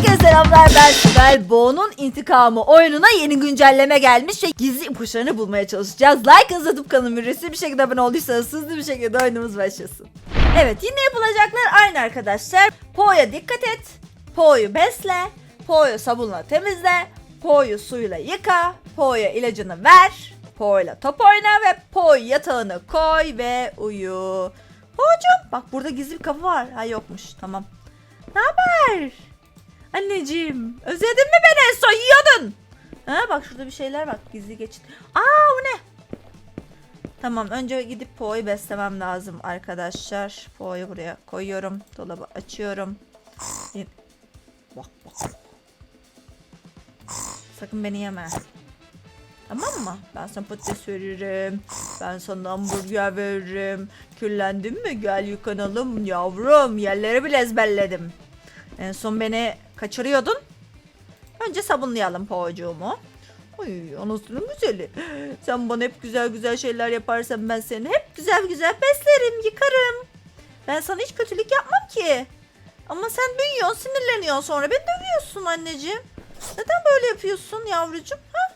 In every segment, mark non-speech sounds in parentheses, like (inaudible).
Herkese selamlar ben Sibel. Bo'nun intikamı oyununa yeni güncelleme gelmiş ve gizli ipuçlarını bulmaya çalışacağız. Like atıp kanalıma ücretsiz bir şekilde abone olduysanız hızlı bir şekilde oyunumuz başlasın. Evet yine yapılacaklar aynı arkadaşlar. Po'ya dikkat et. Po'yu besle. Po'yu sabunla temizle. Po'yu suyla yıka. Po'ya ilacını ver. Po'yla top oyna ve Po'yu yatağına koy ve uyu. Po'cum bak burada gizli bir kapı var. Ha yokmuş tamam. Ne haber? Anneciğim özledin mi beni en son yiyordun. Ha bak şurada bir şeyler bak gizli geçit. Aa bu ne? Tamam önce gidip Po'yu beslemem lazım arkadaşlar. Po'yu buraya koyuyorum. Dolabı açıyorum. Sakın beni yeme. Tamam mı? Ben sana patates veririm. Ben sana hamburger veririm. Küllendin mi? Gel yıkanalım yavrum. Yerleri bile ezberledim. En son beni kaçırıyordun. Önce sabunlayalım poğaçığımı. Ay anasının güzeli. Sen bana hep güzel güzel şeyler yaparsan ben seni hep güzel güzel beslerim, yıkarım. Ben sana hiç kötülük yapmam ki. Ama sen büyüyorsun, sinirleniyorsun sonra beni dövüyorsun anneciğim. Neden böyle yapıyorsun yavrucuğum? Ha?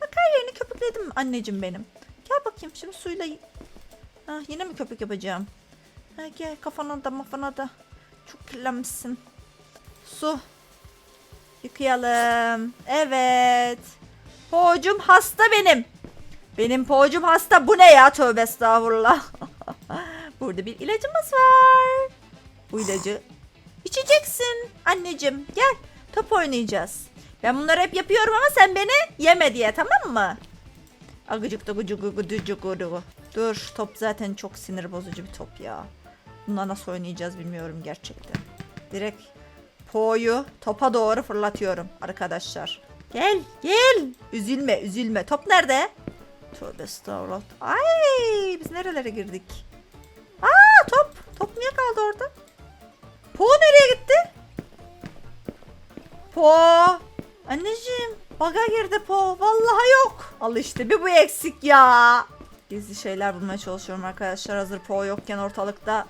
Bak her yerini köpükledim anneciğim benim. Gel bakayım şimdi suyla... Ha, yine mi köpük yapacağım? Ha, gel kafana da mafana da. Çok kirlenmişsin. Su. Yıkayalım. Evet. Poğucum hasta benim. Benim poğucum hasta. Bu ne ya? Tövbe estağfurullah. (laughs) Burada bir ilacımız var. Bu ilacı içeceksin. Anneciğim gel. Top oynayacağız. Ben bunları hep yapıyorum ama sen beni yeme diye tamam mı? Agıcık gıcık gıcık gıcık. Dur top zaten çok sinir bozucu bir top ya. Bununla nasıl oynayacağız bilmiyorum gerçekten. Direkt Po'yu topa doğru fırlatıyorum arkadaşlar. Gel gel. Üzülme üzülme. Top nerede? Tövbe estağfurullah. Ay biz nerelere girdik? Aa top. Top niye kaldı orada? Po nereye gitti? Po. Anneciğim baga girdi Po. Vallahi yok. Al işte bir bu eksik ya. Gizli şeyler bulmaya çalışıyorum arkadaşlar. Hazır Po yokken ortalıkta.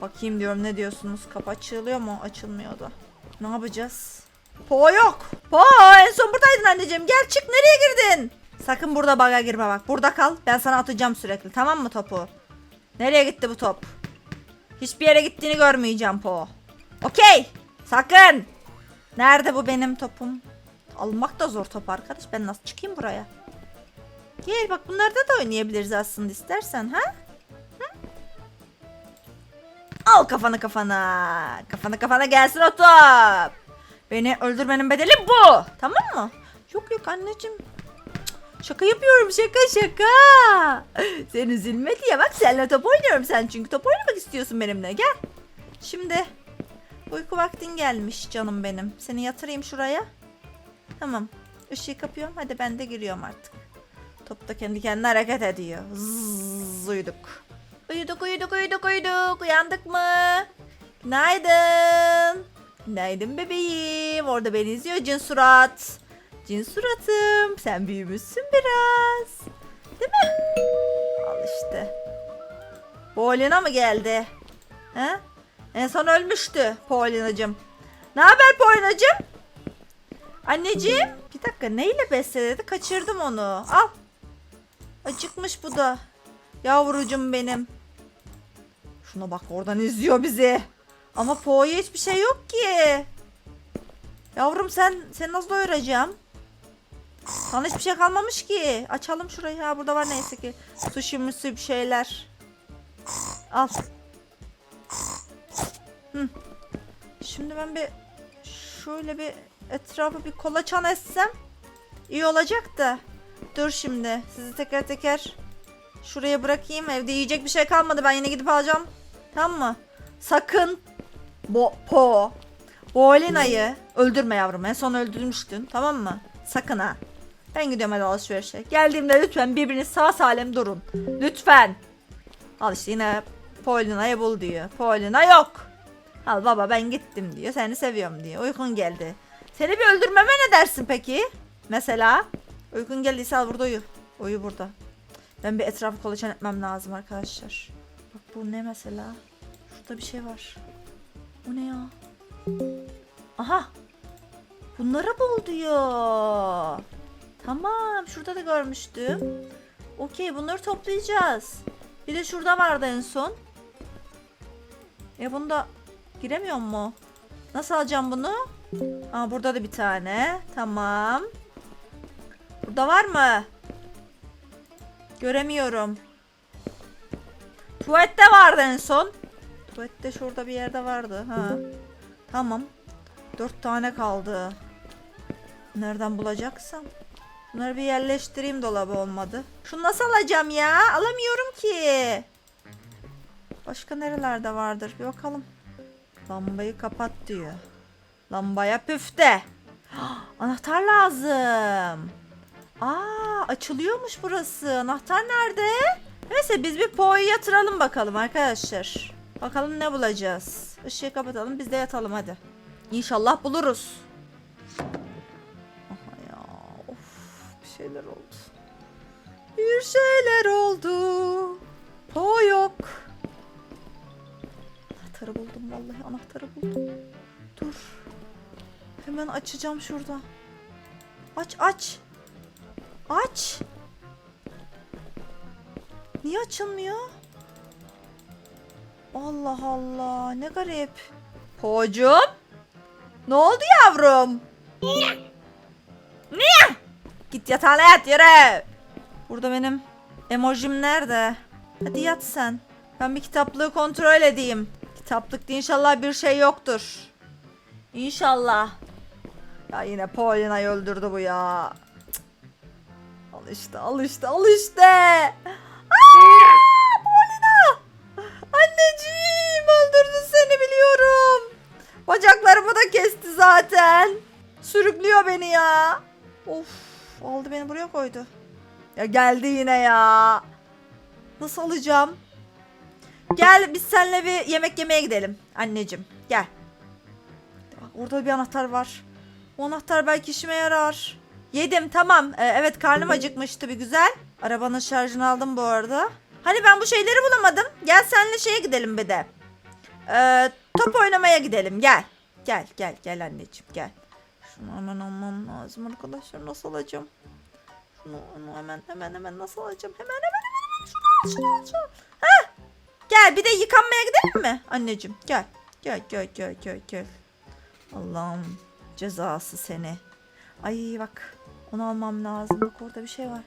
Bakayım diyorum ne diyorsunuz? Kapı açılıyor mu? Açılmıyordu. Ne yapacağız? Po yok. Po en son buradaydın anneciğim. Gel çık nereye girdin? Sakın burada baga girme bak. Burada kal. Ben sana atacağım sürekli. Tamam mı topu? Nereye gitti bu top? Hiçbir yere gittiğini görmeyeceğim Po. Okey. Sakın. Nerede bu benim topum? Almak da zor top arkadaş. Ben nasıl çıkayım buraya? Gel bak bunlarda da oynayabiliriz aslında istersen ha? Al kafanı kafana. Kafanı kafana gelsin o top. Beni öldürmenin bedeli bu. Tamam mı? Yok yok anneciğim. Şaka yapıyorum şaka şaka. Sen üzülme diye bak seninle top oynuyorum sen çünkü top oynamak istiyorsun benimle gel. Şimdi uyku vaktin gelmiş canım benim. Seni yatırayım şuraya. Tamam. Işığı kapıyorum hadi ben de giriyorum artık. Top da kendi kendine hareket ediyor. Zzz, uyuduk. Uyuduk uyuduk uyuduk uyuduk. Uyandık mı? Günaydın. Günaydın bebeğim. Orada beni izliyor cin surat. Cin suratım. Sen büyümüşsün biraz. Değil mi? Al işte. Paulina mı geldi? He? En son ölmüştü Paulina'cım. Ne haber Paulina'cım? Anneciğim. Bir dakika neyle besledi? Kaçırdım onu. Al. Acıkmış bu da. Yavrucum benim. Şuna bak oradan izliyor bizi. Ama Po'ya hiçbir şey yok ki. Yavrum sen sen nasıl doyuracağım? Sana hiçbir şey kalmamış ki. Açalım şurayı. Ha burada var neyse ki. Sushi musi bir şeyler. Al. Hı. Şimdi ben bir şöyle bir etrafı bir kolaçan etsem iyi olacak da. Dur şimdi. Sizi teker teker şuraya bırakayım. Evde yiyecek bir şey kalmadı. Ben yine gidip alacağım. Tamam mı? Sakın Bo po. Bolina'yı öldürme yavrum. En son öldürmüştün. Tamam mı? Sakın ha. Ben gidiyorum hadi alışverişe. Geldiğimde lütfen birbiriniz sağ salim durun. Lütfen. Al işte yine Paulina'yı bul diyor. Paulina yok. Al baba ben gittim diyor. Seni seviyorum diyor. Uykun geldi. Seni bir öldürmeme ne dersin peki? Mesela. Uykun geldiyse al burada uyu. Uyu burada. Ben bir etrafı kolaçan etmem lazım arkadaşlar. Bu ne mesela? Şurada bir şey var. O ne ya? Aha Bunlara bul diyor. Tamam şurada da görmüştüm. Okey bunları toplayacağız. Bir de şurada vardı en son. E bunda giremiyor mu? Nasıl alacağım bunu? Aa burada da bir tane. Tamam. Burada var mı? Göremiyorum. Tuvalette vardı en son. Tuvalette şurada bir yerde vardı. Ha. Tamam. Dört tane kaldı. Nereden bulacaksam. Bunları bir yerleştireyim dolabı olmadı. Şunu nasıl alacağım ya? Alamıyorum ki. Başka nerelerde vardır? Bir bakalım. Lambayı kapat diyor. Lambaya püfte. (gasps) Anahtar lazım. Aa açılıyormuş burası. Anahtar nerede? Neyse biz bir Po'yu yatıralım bakalım arkadaşlar. Bakalım ne bulacağız. Işığı kapatalım biz de yatalım hadi. İnşallah buluruz. Aha ya of bir şeyler oldu. Bir şeyler oldu. Po yok. Anahtarı buldum vallahi anahtarı buldum. Dur. Hemen açacağım şurada. Aç aç. Aç. Niye açılmıyor? Allah Allah ne garip. Poğucum. Ne oldu yavrum? Niye? Git yatağına yat yere. Burada benim emojim nerede? Hadi yat sen. Ben bir kitaplığı kontrol edeyim. Kitaplıkta inşallah bir şey yoktur. İnşallah. Ya yine Paulina'yı öldürdü bu ya. Cık. Al işte al işte al işte. Aa, Paulina. Anneciğim öldürdü seni biliyorum. Bacaklarımı da kesti zaten. Sürüklüyor beni ya. Of aldı beni buraya koydu. Ya geldi yine ya. Nasıl alacağım? Gel biz seninle bir yemek yemeye gidelim anneciğim. Gel. Bak orada bir anahtar var. O anahtar belki işime yarar. Yedim tamam. Ee, evet karnım acıkmıştı bir güzel. Arabanın şarjını aldım bu arada. Hani ben bu şeyleri bulamadım. Gel seninle şeye gidelim bir de. Ee, top oynamaya gidelim gel. Gel gel gel anneciğim gel. Şunu hemen almam lazım arkadaşlar. Nasıl alacağım? Şunu onu hemen hemen hemen nasıl alacağım? Hemen hemen hemen hemen şunu al şunu al şunu. Heh. Gel bir de yıkanmaya gidelim mi anneciğim? Gel. Gel gel gel gel gel. Allah'ım cezası seni. Ay bak onu almam lazım. Bak orada bir şey var.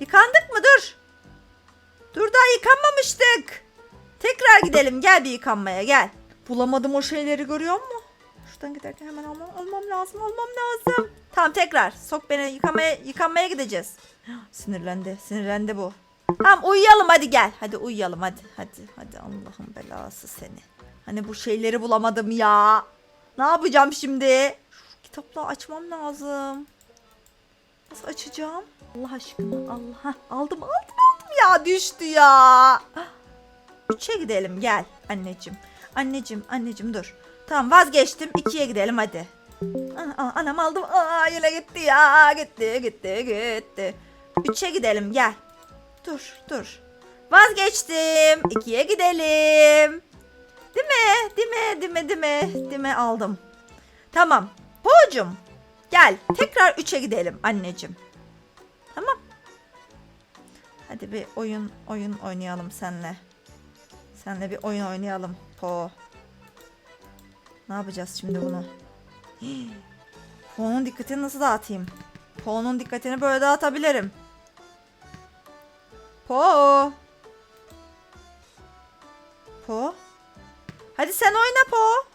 Yıkandık mı? Dur. Dur daha yıkanmamıştık. Tekrar gidelim. Gel bir yıkanmaya gel. Bulamadım o şeyleri görüyor musun? Şuradan giderken hemen almam, almam lazım. Almam lazım. Tamam tekrar. Sok beni yıkamaya, yıkanmaya gideceğiz. (gasps) Sinirlendi. Sinirlendi bu. Tamam uyuyalım hadi gel. Hadi uyuyalım hadi. Hadi hadi Allah'ın belası seni. Hani bu şeyleri bulamadım ya. Ne yapacağım şimdi? Şu kitapla açmam lazım. Nasıl açacağım? Allah aşkına Allah. Aldım aldım aldım ya düştü ya. Üçe gidelim gel anneciğim. Anneciğim anneciğim dur. Tamam vazgeçtim ikiye gidelim hadi. Aa, aa, anam aldım. Aa yine gitti ya. Gitti gitti gitti. Üçe gidelim gel. Dur dur. Vazgeçtim. İkiye gidelim. Değil mi? Değil mi? Değil mi? Değil mi? Değil mi? Aldım. Tamam. Poğucum. Gel. Tekrar üçe gidelim anneciğim. Tamam. Hadi bir oyun oyun oynayalım senle. Senle bir oyun oynayalım. Po. Ne yapacağız şimdi bunu? (gasps) Po'nun dikkatini nasıl dağıtayım? Po'nun dikkatini böyle dağıtabilirim. Po. Po. Hadi sen oyna Po.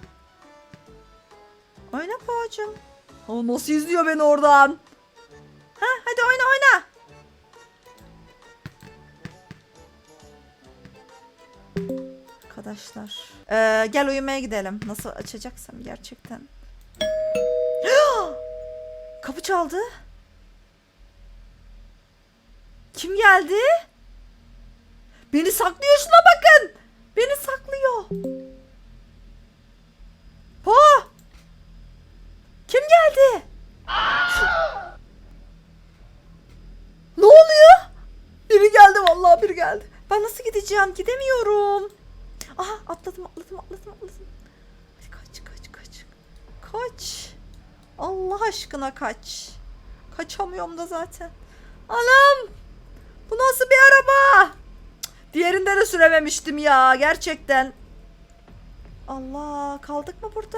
Oyna Po'cum. O nasıl izliyor beni oradan? Ha, hadi oyna oyna. Arkadaşlar. Ee, gel uyumaya gidelim. Nasıl açacaksam gerçekten. (gasps) Kapı çaldı. Kim geldi? Beni saklıyor geldi. Ben nasıl gideceğim? Gidemiyorum. Aha atladım atladım atladım atladım. Hadi kaç kaç kaç. Kaç. Allah aşkına kaç. Kaçamıyorum da zaten. Anam! Bu nasıl bir araba? Diğerinde de sürememiştim ya gerçekten. Allah kaldık mı burada?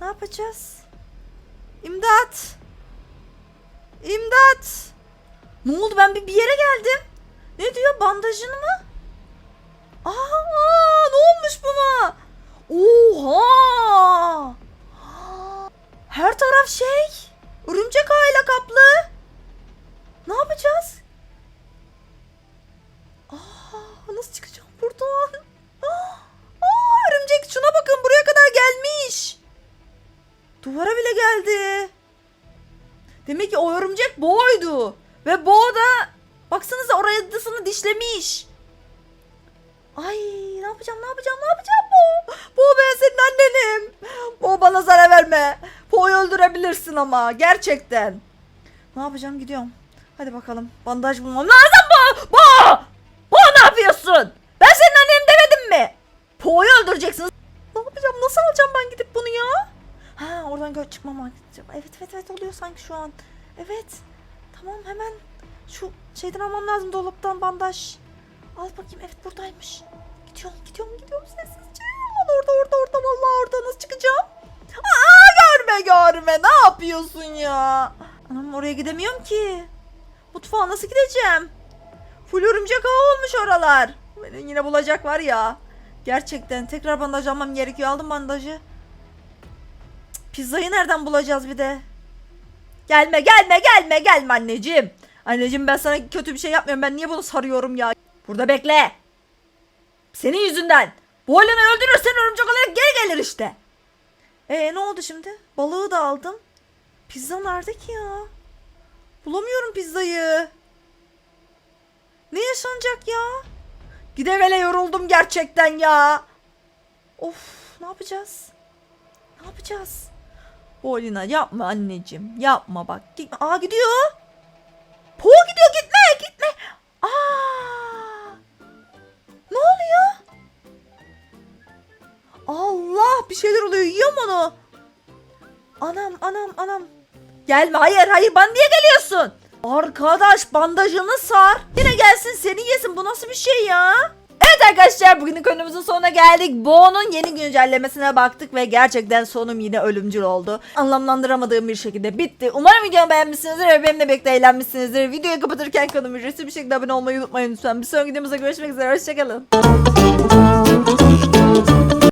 Ne yapacağız? İmdat! İmdat! Ne oldu ben bir yere geldim. Ne diyor bandajını mı? Aa, ne olmuş buna? Oha! Her taraf şey. Örümcek ağıyla kaplı. Ne yapacağız? Aa, nasıl çıkacağım buradan? Aa, örümcek şuna bakın buraya kadar gelmiş. Duvara bile geldi. Demek ki o örümcek boğuydu. Ve boğa da baksanıza oraya dısını dişlemiş. Ay ne yapacağım ne yapacağım ne yapacağım bu? Bu ben senin annenim. Bu bana zarar verme. Po'yu öldürebilirsin ama gerçekten. Ne yapacağım gidiyorum. Hadi bakalım bandaj bulmam lazım bu. Bu. Bu ne yapıyorsun? Ben senin annenim demedim mi? Po'yu öldüreceksin. Ne yapacağım nasıl alacağım ben gidip bunu ya? Ha oradan çıkmam. Evet evet evet oluyor sanki şu an. Evet. Tamam hemen şu şeyden almam lazım dolaptan bandaj. Al bakayım evet buradaymış. Gidiyorum gidiyorum gidiyorum sessizce. Aman orada orada orada vallahi orada nasıl çıkacağım? Aa görme görme ne yapıyorsun ya? Anam oraya gidemiyorum ki. Mutfağa nasıl gideceğim? Full örümcek ağı olmuş oralar. Beni yine bulacak var ya. Gerçekten tekrar bandaj almam gerekiyor. Aldım bandajı. Pizzayı nereden bulacağız bir de? Gelme gelme gelme gelme anneciğim. Anneciğim ben sana kötü bir şey yapmıyorum. Ben niye bunu sarıyorum ya? Burada bekle. Senin yüzünden. Bu olanı öldürürsen örümcek olarak geri gelir işte. Ee ne oldu şimdi? Balığı da aldım. Pizza nerede ki ya? Bulamıyorum pizzayı. Ne yaşanacak ya? Gidevele yoruldum gerçekten ya. Of ne yapacağız? Ne yapacağız? Polina yapma anneciğim. Yapma bak. Aa gidiyor. Po gidiyor gitme gitme. Aa. Ne oluyor? Allah bir şeyler oluyor. Yiyorum onu. Anam anam anam. Gelme hayır hayır bana niye geliyorsun? Arkadaş bandajını sar. Yine gelsin seni yesin bu nasıl bir şey ya? Evet arkadaşlar bugünün konumuzun sonuna geldik. Bo'nun yeni güncellemesine baktık ve gerçekten sonum yine ölümcül oldu. Anlamlandıramadığım bir şekilde bitti. Umarım videomu beğenmişsinizdir ve benimle birlikte eğlenmişsinizdir. Videoyu kapatırken kanalıma ücretsiz bir şekilde abone olmayı unutmayın lütfen. Bir sonraki videomuzda görüşmek üzere. Hoşçakalın.